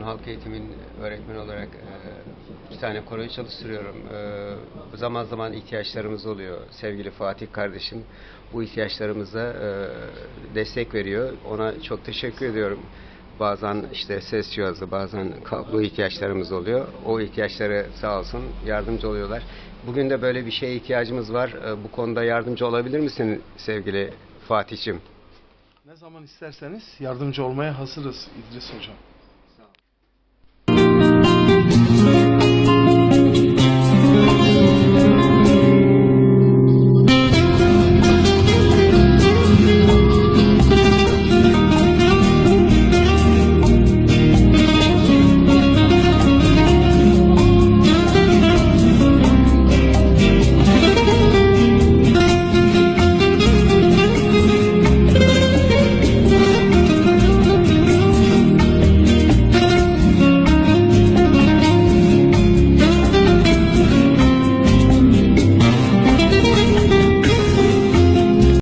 halk eğitimin öğretmeni olarak e, bir tane koroyu çalıştırıyorum. E, zaman zaman ihtiyaçlarımız oluyor. Sevgili Fatih kardeşim bu ihtiyaçlarımıza e, destek veriyor. Ona çok teşekkür ediyorum. Bazen işte ses cihazı, bazen kablo ihtiyaçlarımız oluyor. O ihtiyaçları sağ olsun yardımcı oluyorlar. Bugün de böyle bir şeye ihtiyacımız var. E, bu konuda yardımcı olabilir misin sevgili Fatih'im? Ne zaman isterseniz yardımcı olmaya hazırız İdris Hocam.